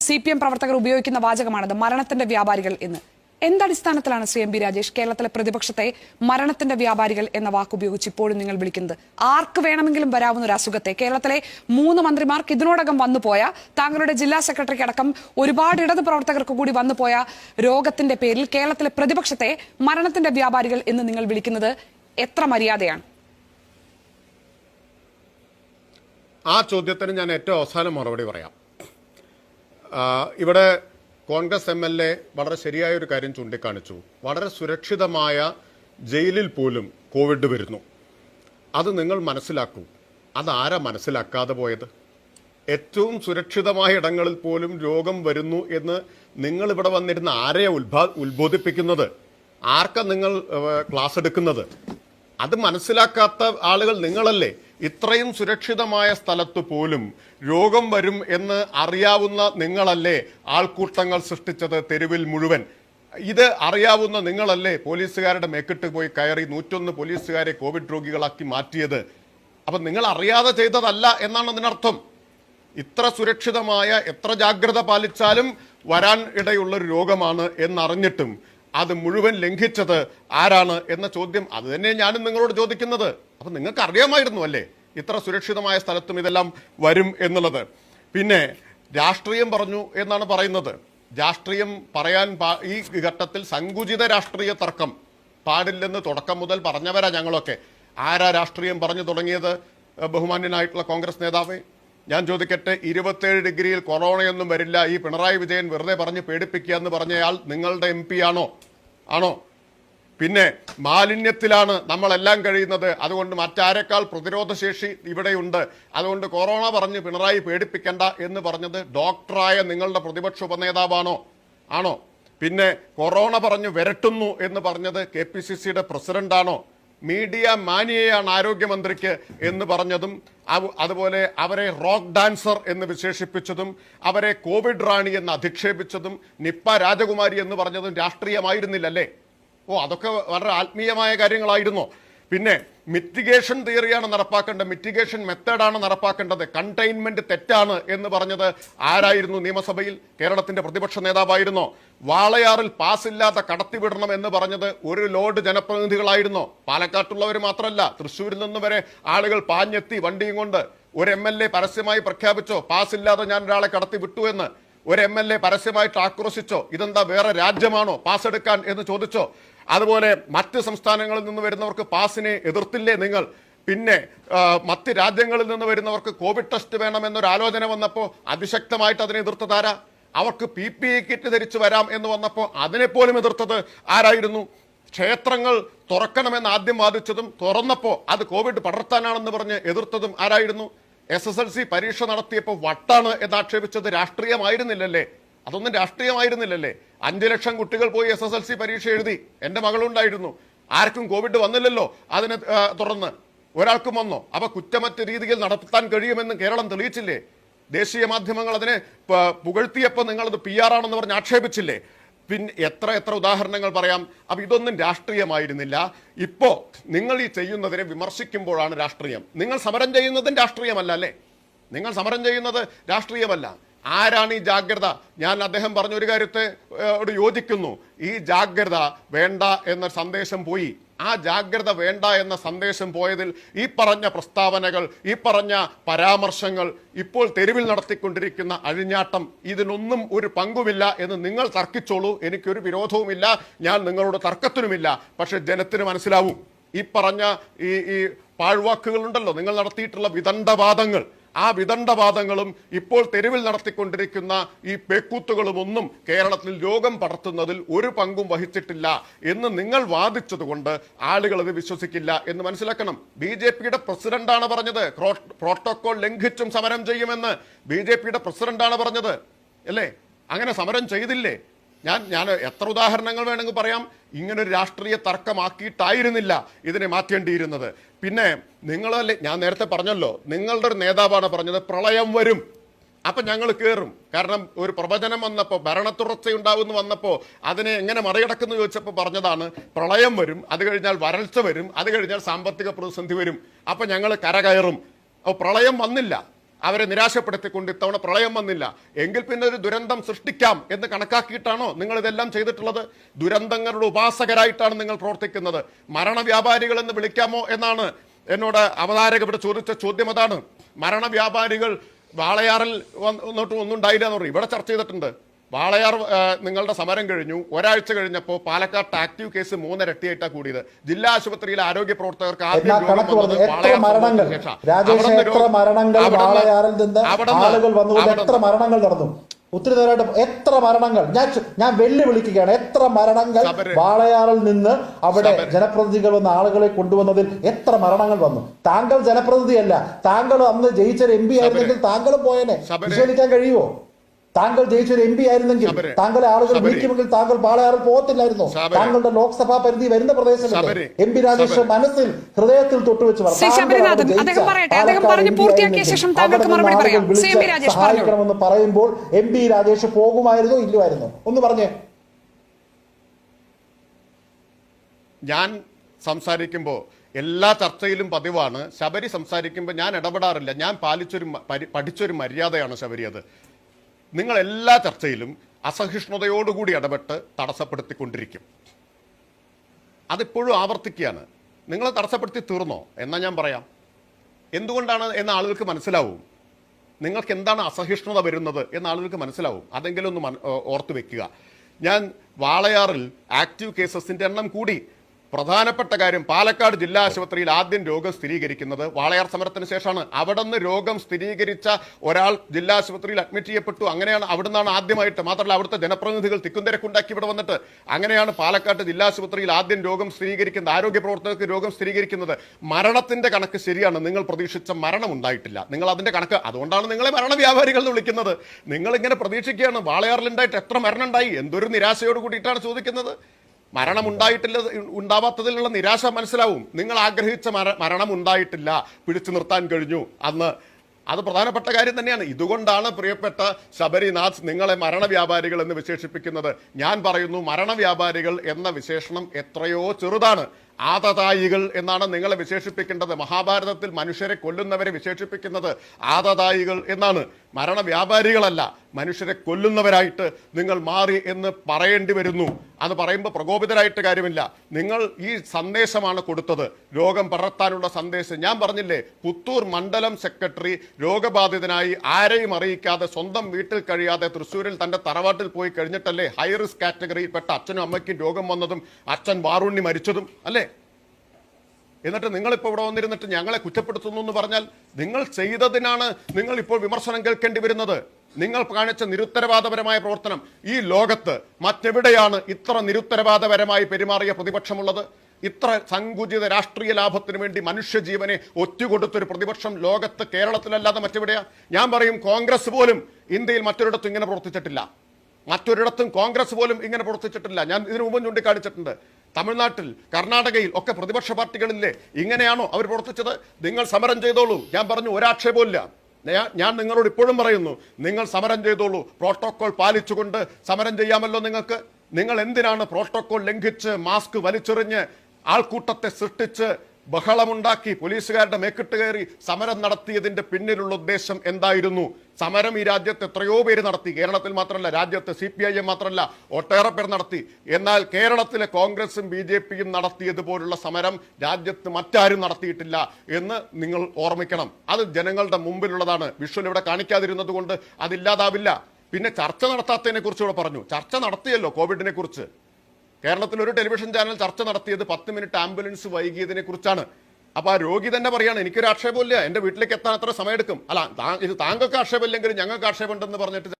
C P M പ്രവർത്തകർ ഉപയോഗിക്കുന്ന വാചകമാണത് മരണത്തിന്റെ വ്യാപാരികൾ എന്ന്. എന്തടിസ്ഥാനത്തിലാണ് ശ്രീ എം പി രാജേഷ് കേരളത്തിലെ പ്രതിപക്ഷത്തെ മരണത്തിന്റെ വ്യാപാരികൾ എന്ന വാക്ക് ഉപയോഗിച്ച് ഇപ്പോഴും നിങ്ങൾ വിളിക്കുന്നത്? ആർക്ക് വേണമെങ്കിലും വരാവുന്ന ഒരു അസുഖത്തെ. കേരളത്തിലെ മൂന്ന് മന്ത്രിമാർക്ക് ഇതിനോടകം വന്നുപോയ താങ്കളുടെ ജില്ലാ സെക്രട്ടറിക്ക് അടക്കം ഒരുപാട് ഇടത് പ്രവർത്തകർക്ക് കൂടി വന്നുപോയ രോഗത്തിന്റെ പേരിൽ കേരളത്തിലെ പ്രതിപക്ഷത്തെ മരണത്തിന്റെ വ്യാപാരികൾ എന്ന് നിങ്ങൾ വിളിക്കുന്നത് എത്ര മര്യാദയാണ്? ആ ചോദ്യത്തിന് ഞാൻ ഏറ്റവും അവസാനം മറുപടി പറയാം. ഇവിടെ കോൺഗ്രസ് എം എൽ എ വളരെ ശരിയായ ഒരു കാര്യം ചൂണ്ടിക്കാണിച്ചു. വളരെ സുരക്ഷിതമായ ജയിലിൽ പോലും കോവിഡ് വരുന്നു. അത് നിങ്ങൾ മനസ്സിലാക്കൂ. അതാരാ മനസ്സിലാക്കാതെ പോയത്? ഏറ്റവും സുരക്ഷിതമായ ഇടങ്ങളിൽ പോലും രോഗം വരുന്നു എന്ന് നിങ്ങൾ ഇവിടെ വന്നിരുന്ന ആരെയാ ഉത്ബോധിപ്പിക്കുന്നത്? ആർക്കാ നിങ്ങൾ ക്ലാസ് എടുക്കുന്നത്? അത് മനസ്സിലാക്കാത്ത ആളുകൾ നിങ്ങളല്ലേ? ഇത്രയും സുരക്ഷിതമായ സ്ഥലത്ത് പോലും രോഗം വരും എന്ന് അറിയാവുന്ന നിങ്ങളല്ലേ ആൾക്കൂട്ടങ്ങൾ സൃഷ്ടിച്ചത് തെരുവിൽ മുഴുവൻ? ഇത് അറിയാവുന്ന നിങ്ങളല്ലേ പോലീസുകാരുടെ മേക്കിട്ട് പോയി കയറി നൂറ്റൊന്ന് പോലീസുകാരെ കോവിഡ് രോഗികളാക്കി മാറ്റിയത്? അപ്പൊ നിങ്ങൾ അറിയാതെ ചെയ്തതല്ല എന്നാണ് അതിനർത്ഥം. ഇത്ര സുരക്ഷിതമായ എത്ര ജാഗ്രത പാലിച്ചാലും വരാൻ ഇടയുള്ള ഒരു രോഗമാണ് എന്നറിഞ്ഞിട്ടും അത് മുഴുവൻ ലംഘിച്ചത് ആരാണ് എന്ന ചോദ്യം അത് തന്നെ ഞാനും നിങ്ങളോട് ചോദിക്കുന്നത്. അപ്പം നിങ്ങൾക്ക് അറിയാമായിരുന്നു അല്ലേ? ഇത്ര സുരക്ഷിതമായ സ്ഥലത്തും ഇതെല്ലാം വരും എന്നുള്ളത്. പിന്നെ രാഷ്ട്രീയം പറഞ്ഞു എന്നാണ് പറയുന്നത്. രാഷ്ട്രീയം പറയാൻ ഈ ഘട്ടത്തിൽ സങ്കുചിത രാഷ്ട്രീയ തർക്കം പാടില്ലെന്ന് തുടക്കം മുതൽ പറഞ്ഞവരാ ഞങ്ങളൊക്കെ. ആരാ രാഷ്ട്രീയം പറഞ്ഞു തുടങ്ങിയത്? ബഹുമാന്യനായിട്ടുള്ള കോൺഗ്രസ് നേതാവേ. ഞാൻ ചോദിക്കട്ടെ ഇരുപത്തേഴ് ഡിഗ്രിയിൽ കൊറോണയൊന്നും വരില്ല. ഈ പിണറായി വിജയൻ വെറുതെ പറഞ്ഞ് പേടിപ്പിക്കുക എന്ന് പറഞ്ഞയാൾ നിങ്ങളുടെ എം പി ആണോ? ആണോ? പിന്നെ മാലിന്യത്തിലാണ് നമ്മളെല്ലാം കഴിയുന്നത്. അതുകൊണ്ട് മറ്റാരെക്കാൾ പ്രതിരോധശേഷി ഇവിടെയുണ്ട്. അതുകൊണ്ട് കൊറോണ പറഞ്ഞ് പിണറായി പേടിപ്പിക്കണ്ട എന്ന് പറഞ്ഞത് ഡോക്ടറായ നിങ്ങളുടെ പ്രതിപക്ഷ ഉപനേതാവാണോ? ആണോ? പിന്നെ കൊറോണ പറഞ്ഞ് വരട്ടുന്നു എന്ന് പറഞ്ഞത് കെ പി സി സിയുടെ പ്രസിഡന്റാണോ? മീഡിയ മാനിയയാണ് ആരോഗ്യമന്ത്രിക്ക് എന്ന് പറഞ്ഞതും അതുപോലെ അവരെ റോക്ക് ഡാൻസർ എന്ന് വിശേഷിപ്പിച്ചതും അവരെ കോവിഡ് റാണി എന്ന് അധിക്ഷേപിച്ചതും നിപ്പ രാജകുമാരി എന്ന് പറഞ്ഞതും രാഷ്ട്രീയമായിരുന്നില്ലല്ലേ? ഓ അതൊക്കെ വളരെ ആത്മീയമായ കാര്യങ്ങളായിരുന്നോ? പിന്നെ മിറ്റിഗേഷൻ തിയറിയാണ് നടപ്പാക്കേണ്ടത്. മിറ്റിഗേഷൻ മെത്തേഡാണ് നടപ്പാക്കേണ്ടത്. കണ്ടെയ്ൻമെന്റ് തെറ്റാണ് എന്ന് പറഞ്ഞത് ആരായിരുന്നു നിയമസഭയിൽ? കേരളത്തിന്റെ പ്രതിപക്ഷ നേതാവായിരുന്നോ. വാളയാറിൽ പാസ്സില്ലാതെ കടത്തിവിടണം എന്ന് പറഞ്ഞത് ഒരു ലോഡ് ജനപ്രതിനിധികളായിരുന്നോ. പാലക്കാട്ടുള്ളവർ മാത്രമല്ല തൃശ്ശൂരിൽ നിന്ന് വരെ ആളുകൾ പാഞ്ഞെത്തി വണ്ടിയും കൊണ്ട്. ഒരു എം എൽ എ പരസ്യമായി പ്രഖ്യാപിച്ചോ പാസ്സില്ലാതെ ഞാൻ ഒരാളെ കടത്തി വിട്ടു എന്ന്. ഒരു എം എൽ എ പരസ്യമായിട്ട് ആക്രോശിച്ചോ ഇതെന്താ വേറെ രാജ്യമാണോ? പാസ് എടുക്കാൻ എന്ന് ചോദിച്ചോ. അതുപോലെ മറ്റ് സംസ്ഥാനങ്ങളിൽ നിന്ന് വരുന്നവർക്ക് പാസിനെ എതിർത്തില്ലേ നിങ്ങൾ? പിന്നെ മറ്റ് രാജ്യങ്ങളിൽ നിന്ന് വരുന്നവർക്ക് കോവിഡ് ടെസ്റ്റ് വേണമെന്നൊരു ആലോചന വന്നപ്പോൾ അതിശക്തമായിട്ട് അതിനെ എതിർത്തതാരാ അവർക്ക് പി പി ഇ കിറ്റ് ധരിച്ചു വരാം എന്ന് വന്നപ്പോൾ അതിനെപ്പോലും എതിർത്തത് ആരായിരുന്നു? ക്ഷേത്രങ്ങൾ തുറക്കണമെന്ന് ആദ്യം വാദിച്ചതും തുറന്നപ്പോൾ അത് കോവിഡ് പടർത്താനാണെന്ന് പറഞ്ഞ് എതിർത്തതും ആരായിരുന്നു? എസ് എസ് എൽ സി പരീക്ഷ നടത്തിയപ്പോൾ വട്ടാണ് എന്ന് ആക്ഷേപിച്ചത് രാഷ്ട്രീയമായിരുന്നില്ലല്ലേ? അതൊന്നും രാഷ്ട്രീയമായിരുന്നില്ലല്ലേ? അഞ്ചു ലക്ഷം കുട്ടികൾ പോയി എസ് എസ് എൽ സി പരീക്ഷ എഴുതി. എന്റെ മകളുണ്ടായിരുന്നു. ആർക്കും കോവിഡ് വന്നില്ലല്ലോ. അതിനെ തുടർന്ന് ഒരാൾക്കും വന്നോ. അപ്പൊ കുറ്റമറ്റ രീതിയിൽ നടത്താൻ കഴിയുമെന്ന് കേരളം തെളിയിച്ചില്ലേ? ദേശീയ മാധ്യമങ്ങൾ അതിനെ പുകഴ്ത്തിയപ്പോൾ നിങ്ങളത് പി ആർ ആണെന്ന് പറഞ്ഞ് ആക്ഷേപിച്ചില്ലേ? പിന്നെ എത്ര എത്ര ഉദാഹരണങ്ങൾ പറയാം. അപ്പൊ ഇതൊന്നും രാഷ്ട്രീയമായിരുന്നില്ല. ഇപ്പോ നിങ്ങൾ ഈ ചെയ്യുന്നതിനെ വിമർശിക്കുമ്പോഴാണ് രാഷ്ട്രീയം. നിങ്ങൾ സമരം ചെയ്യുന്നതും രാഷ്ട്രീയമല്ല അല്ലേ? നിങ്ങൾ സമരം ചെയ്യുന്നത് രാഷ്ട്രീയമല്ല. ആരാണ് ഈ ജാഗ്രത? ഞാൻ അദ്ദേഹം പറഞ്ഞ ഒരു കാര്യത്തെ യോജിക്കുന്നു. ഈ ജാഗ്രത വേണ്ട എന്ന സന്ദേശം പോയി. ആ ജാഗ്രത വേണ്ട എന്ന സന്ദേശം പോയതിൽ ഈ പറഞ്ഞ പ്രസ്താവനകൾ ഈ പറഞ്ഞ പരാമർശങ്ങൾ ഇപ്പോൾ തെരുവിൽ നടത്തിക്കൊണ്ടിരിക്കുന്ന അഴിഞ്ഞാട്ടം ഇതിനൊന്നും ഒരു പങ്കുമില്ല എന്ന് നിങ്ങൾ തർക്കിച്ചോളൂ. എനിക്കൊരു വിരോധവുമില്ല. ഞാൻ നിങ്ങളോട് തർക്കത്തിനുമില്ല. പക്ഷെ ജനത്തിന് മനസ്സിലാവും. ഈ പറഞ്ഞ ഈ ഈ പാഴ്വാക്കുകളുണ്ടല്ലോ. നിങ്ങൾ നടത്തിയിട്ടുള്ള വിദണ്ഡവാദങ്ങൾ. ആ വിദണ്ഡവാദങ്ങളും ഇപ്പോൾ തെരുവിൽ നടത്തിക്കൊണ്ടിരിക്കുന്ന ഈ പേക്കൂത്തുകളും ഒന്നും കേരളത്തിൽ രോഗം പടർത്തുന്നതിൽ ഒരു പങ്കും വഹിച്ചിട്ടില്ല എന്ന് നിങ്ങൾ വാദിച്ചതുകൊണ്ട് ആളുകൾ അത് വിശ്വസിക്കില്ല എന്ന് മനസ്സിലാക്കണം. ബി ജെ പിയുടെ പ്രസിഡന്റാണ് പറഞ്ഞത്. പ്രോട്ടോകോൾ ലംഘിച്ചും സമരം ചെയ്യുമെന്ന് ബി ജെ പിയുടെ പ്രസിഡന്റാണ് പറഞ്ഞത്. അല്ലേ? അങ്ങനെ സമരം ചെയ്തില്ലേ? ഞാൻ ഞാൻ എത്ര ഉദാഹരണങ്ങൾ വേണമെങ്കിൽ പറയാം. ഇങ്ങനൊരു രാഷ്ട്രീയ തർക്കമാക്കിയിട്ടായിരുന്നില്ല ഇതിനെ മാറ്റേണ്ടിയിരുന്നത്. പിന്നെ നിങ്ങളല്ലേ ഞാൻ നേരത്തെ പറഞ്ഞല്ലോ നിങ്ങളുടെ ഒരു നേതാവാണ് പറഞ്ഞത് പ്രളയം വരും. അപ്പം ഞങ്ങൾ കയറും കാരണം ഒരു പ്രവചനം വന്നപ്പോൾ ഭരണത്തുടർച്ചയുണ്ടാവുമെന്ന് വന്നപ്പോൾ അതിനെ എങ്ങനെ മറികടക്കുന്നു ചോദിച്ചപ്പോൾ പറഞ്ഞതാണ് പ്രളയം വരും അത് കഴിഞ്ഞാൽ വരൾച്ച വരും അത് കഴിഞ്ഞാൽ സാമ്പത്തിക പ്രതിസന്ധി വരും. അപ്പം ഞങ്ങൾ കരകയറും. അപ്പോൾ പ്രളയം വന്നില്ല. അവരെ നിരാശപ്പെടുത്തിക്കൊണ്ട് ഇത്തവണ പ്രളയം വന്നില്ല. എങ്കിൽ പിന്നെ ഒരു ദുരന്തം സൃഷ്ടിക്കാം എന്ന് കണക്കാക്കിയിട്ടാണോ നിങ്ങൾ ഇതെല്ലാം ചെയ്തിട്ടുള്ളത്? ദുരന്തങ്ങളുടെ ഉപാസകരായിട്ടാണ് നിങ്ങൾ പ്രവർത്തിക്കുന്നത്. മരണവ്യാപാരികൾ എന്ന് വിളിക്കാമോ എന്നാണ് എന്നോട് അവതാരക ഇവിടെ ചോദിച്ച ചോദ്യം അതാണ്. മരണവ്യാപാരികൾ വാളയാറിൽ വന്നിട്ട് ഒന്നും ഉണ്ടായില്ല എന്ന് പറയും ഇവിടെ ചർച്ച ചെയ്തിട്ടുണ്ട്. വാളയാർ നിങ്ങളുടെ സമരം കഴിഞ്ഞു. ഒരാഴ്ച കഴിഞ്ഞപ്പോൾ പാലക്കാട്ട് ആക്റ്റീവ് കേസ് മൂന്നിരട്ടിയായിട്ടാണ് കൂടിയത്. ജില്ലാ ആശുപത്രിയിലെ ആരോഗ്യ പ്രവർത്തകർക്ക് ആദ്യം മരണങ്ങൾ? വാളയാറിൽ നിന്ന് ആളുകൾ വന്നുകൊണ്ട് എത്ര മരണങ്ങൾ നടന്നു? ഒത്തിരി നേരമായിട്ട് എത്ര മരണങ്ങൾ? ഞാൻ ഞാൻ വെല്ലുവിളിക്കുകയാണ്. എത്ര മരണങ്ങൾ. വാളയാറിൽ നിന്ന് അവിടെ. ജനപ്രതിനിധികൾ വന്ന ആളുകളെ കൊണ്ടുവന്നതിൽ എത്ര മരണങ്ങൾ വന്നു? താങ്കൾ ജനപ്രതിനിധിയല്ല. താങ്കൾ അന്ന് ജയിച്ചൊരു എം പി ആയിരുന്നെങ്കിൽ താങ്കൾ പോയനെ. വിശേഷിക്കാൻ കഴിയുമോ താങ്കൾ ജയിച്ചൊരു എം പി ആയിരുന്നെങ്കിൽ. താങ്കളെ ആളുകൾ വിളിക്കുമെങ്കിൽ താങ്കൾ പാളയാറിൽ പോകത്തില്ലായിരുന്നോ. താങ്കളുടെ ലോക്സഭാ പരിധി വരുന്ന പ്രദേശത്തിൽ ശബരി. M P Rajesh. മനസ്സിൽ ഹൃദയത്തിൽ തൊട്ടുവെച്ച്. സഹായിക്കണമെന്ന് പറയുമ്പോൾ എം പി രാജേഷ് പോകുമായിരുന്നു ഇല്ലുമായിരുന്നു ഒന്ന് പറഞ്ഞേ. ഞാൻ സംസാരിക്കുമ്പോൾ എല്ലാ ചർച്ചയിലും പതിവാണ്. ശബരി സംസാരിക്കുമ്പോൾ ഞാൻ ഇടപെടാറില്ല. ഞാൻ പാലിച്ചൊരു പഠിച്ചൊരു മര്യാദയാണ് ശബരി അത്. നിങ്ങൾ എല്ലാ ചർച്ചയിലും അസഹിഷ്ണുതയോടുകൂടി ഇടപെട്ട് തടസ്സപ്പെടുത്തിക്കൊണ്ടിരിക്കും. അതിപ്പോഴും ആവർത്തിക്കുകയാണ്. നിങ്ങൾ തടസ്സപ്പെടുത്തി തീർന്നോ? എന്നാ ഞാൻ പറയാം. എന്തുകൊണ്ടാണ് എന്ന് ആളുകൾക്ക് മനസ്സിലാവും. നിങ്ങൾക്ക് എന്താണ് അസഹിഷ്ണുത വരുന്നത് എന്ന് ആളുകൾക്ക് മനസ്സിലാവും. അതെങ്കിലും ഒന്ന് ഓർത്ത് വെക്കുക. ഞാൻ വാളയാറിൽ ആക്റ്റീവ് കേസസിന്റെ എണ്ണം കൂടി പ്രധാനപ്പെട്ട കാര്യം പാലക്കാട് ജില്ലാ ആശുപത്രിയിൽ ആദ്യം രോഗം സ്ഥിരീകരിക്കുന്നത് വാളയാർ സമരത്തിന് ശേഷമാണ്. അവിടെ നിന്ന് രോഗം സ്ഥിരീകരിച്ച ഒരാൾ ജില്ലാ ആശുപത്രിയിൽ അഡ്മിറ്റ് ചെയ്യപ്പെട്ടു. അങ്ങനെയാണ് അവിടെ നിന്നാണ് ആദ്യമായിട്ട് മാത്രമല്ല അവിടുത്തെ ജനപ്രതിനിധികൾ തിക്കുന്തിരക്കുണ്ടാക്കി ഇവിടെ വന്നിട്ട്. അങ്ങനെയാണ് പാലക്കാട് ജില്ലാ ആശുപത്രിയിൽ ആദ്യം രോഗം സ്ഥിരീകരിക്കുന്നത് ആരോഗ്യ പ്രവർത്തകർക്ക് രോഗം സ്ഥിരീകരിക്കുന്നത്. മരണത്തിന്റെ കണക്ക് ശരിയാണ് നിങ്ങൾ പ്രതീക്ഷിച്ച മരണം ഉണ്ടായിട്ടില്ല. നിങ്ങൾ അതിന്റെ കണക്ക് അതുകൊണ്ടാണ് നിങ്ങളെ മരണ വ്യാപാരികൾ എന്ന് വിളിക്കുന്നത്. നിങ്ങൾ ഇങ്ങനെ പ്രതീക്ഷിക്കുകയാണ് വാളയാറിലുണ്ടായിട്ട് എത്ര മരണം ഉണ്ടായി? എന്തൊരു നിരാശയോട് കൂടിയിട്ടാണ് ചോദിക്കുന്നത്? മരണം ഉണ്ടായിട്ടില്ല ഉണ്ടാവാത്തതിലുള്ള നിരാശ മനസ്സിലാവും. നിങ്ങൾ ആഗ്രഹിച്ച മര- മരണം ഉണ്ടായിട്ടില്ല പിടിച്ചു നിർത്താൻ കഴിഞ്ഞു അന്ന്. അത് പ്രധാനപ്പെട്ട കാര്യം തന്നെയാണ്. ഇതുകൊണ്ടാണ് പ്രിയപ്പെട്ട ശബരിനാഥ് നിങ്ങളെ മരണവ്യാപാരികൾ എന്ന് വിശേഷിപ്പിക്കുന്നത്. ഞാൻ പറയുന്നു മരണവ്യാപാരികൾ എന്ന വിശേഷണം എത്രയോ ചെറുതാണ്. ആതതായികൾ എന്നാണ് നിങ്ങളെ വിശേഷിപ്പിക്കേണ്ടത്. മഹാഭാരതത്തിൽ മനുഷ്യരെ കൊല്ലുന്നവരെ വിശേഷിപ്പിക്കുന്നത് ആതതായികൾ എന്നാണ്. മരണവ്യാപാരികളല്ല മനുഷ്യരെ കൊല്ലുന്നവരായിട്ട് നിങ്ങൾ മാറി എന്ന് പറയേണ്ടി വരുന്നു. അത് പറയുമ്പോൾ പ്രകോപിതരായിട്ട് കാര്യമില്ല. നിങ്ങൾ ഈ സന്ദേശമാണ് കൊടുത്തത്. രോഗം പടർത്താനുള്ള സന്ദേശം. ഞാൻ പറഞ്ഞില്ലേ പുത്തൂർ മണ്ഡലം സെക്രട്ടറി രോഗബാധിതനായി ആരെയും അറിയിക്കാതെ സ്വന്തം വീട്ടിൽ കഴിയാതെ തൃശ്ശൂരിൽ തന്റെ തറവാട്ടിൽ പോയി കഴിഞ്ഞിട്ടല്ലേ ഹൈ റിസ്ക് കാറ്റഗറിയിൽപ്പെട്ട അച്ഛനും അമ്മയ്ക്കും രോഗം വന്നതും അച്ഛൻ വാറുണ്ണി മരിച്ചതും അല്ലേ? എന്നിട്ട് നിങ്ങളിപ്പോൾ ഇവിടെ വന്നിരുന്നിട്ട് ഞങ്ങളെ കുറ്റപ്പെടുത്തുന്നു എന്ന് പറഞ്ഞാൽ നിങ്ങൾ ചെയ്തതിനാണ് നിങ്ങൾ ഇപ്പോൾ വിമർശനം കേൾക്കേണ്ടി വരുന്നത്. നിങ്ങൾ കാണിച്ച നിരുത്തരവാദപരമായ പ്രവർത്തനം ഈ ലോകത്ത് മറ്റെവിടെയാണ് ഇത്ര നിരുത്തരവാദപരമായി പെരുമാറിയ പ്രതിപക്ഷമുള്ളത്? ഇത്ര സങ്കുചിത രാഷ്ട്രീയ ലാഭത്തിന് വേണ്ടി മനുഷ്യജീവനെ ഒറ്റുകൊടുത്തൊരു പ്രതിപക്ഷം ലോകത്ത് കേരളത്തിലല്ലാതെ മറ്റെവിടെയാ? ഞാൻ പറയും കോൺഗ്രസ് പോലും ഇന്ത്യയിൽ മറ്റൊരിടത്തും ഇങ്ങനെ പ്രവർത്തിച്ചിട്ടില്ല. മറ്റൊരിടത്തും കോൺഗ്രസ് പോലും ഇങ്ങനെ പ്രവർത്തിച്ചിട്ടില്ല. ഞാൻ ഇതിനു മുമ്പ് ചൂണ്ടിക്കാണിച്ചിട്ടുണ്ട്. തമിഴ്നാട്ടിൽ കർണാടകയിൽ ഒക്കെ പ്രതിപക്ഷ പാർട്ടികളില്ലേ ഇങ്ങനെയാണോ അവർ പ്രവർത്തിച്ചത്? നിങ്ങൾ സമരം ചെയ്തോളൂ. ഞാൻ പറഞ്ഞു ഒരാക്ഷേപമില്ല ഞാൻ- ഞാൻ നിങ്ങളോട് ഇപ്പോഴും പറയുന്നു നിങ്ങൾ സമരം ചെയ്തോളൂ. പ്രോട്ടോകോൾ പാലിച്ചുകൊണ്ട് സമരം ചെയ്യാമല്ലോ നിങ്ങൾക്ക്. നിങ്ങൾ എന്തിനാണ് പ്രോട്ടോകോൾ ലംഘിച്ച് മാസ്ക് വലിച്ചെറിഞ്ഞ് ആൾക്കൂട്ടത്തെ സൃഷ്ടിച്ച് ബഹളമുണ്ടാക്കി പോലീസുകാരുടെ മേക്കിട്ട് കയറി സമരം നടത്തിയതിന്റെ പിന്നിലുള്ള ഉദ്ദേശം എന്തായിരുന്നു? സമരം ഈ രാജ്യത്ത് എത്രയോ പേര് നടത്തി. കേരളത്തിൽ മാത്രമല്ല രാജ്യത്ത് സി പി ഐ എം മാത്രമല്ല ഒട്ടേറെ പേർ നടത്തി. എന്നാൽ കേരളത്തിലെ കോൺഗ്രസും ബി ജെ പിയും നടത്തിയതുപോലുള്ള സമരം രാജ്യത്ത് മറ്റാരും നടത്തിയിട്ടില്ല എന്ന് നിങ്ങൾ ഓർമ്മിക്കണം. അത് ജനങ്ങളുടെ മുമ്പിലുള്ളതാണ്. വിഷ്വൽ ഇവിടെ കാണിക്കാതിരുന്നത് കൊണ്ട് അതില്ലാതാവില്ല. പിന്നെ ചർച്ച നടത്താത്തതിനെ കുറിച്ച് ഇവിടെ പറഞ്ഞു. ചർച്ച നടത്തിയല്ലോ കോവിഡിനെ കുറിച്ച് കേരളത്തിൽ ഒരു ടെലിവിഷൻ ചാനൽ ചർച്ച നടത്തിയത് പത്ത് മിനിറ്റ് ആംബുലൻസ് വൈകിയതിനെ കുറിച്ചാണ്. അപ്പൊ ആ രോഗി തന്നെ പറയാണ് എനിക്കൊരു ആക്ഷേപമില്ല എന്റെ വീട്ടിലേക്ക് എത്താൻ അത്ര സമയമെടുക്കും. അല്ല ഇത് താങ്കൾക്ക് ആക്ഷേപമില്ലെങ്കിലും ഞങ്ങൾക്ക് ആക്ഷേപമുണ്ടെന്ന് പറഞ്ഞിട്ട്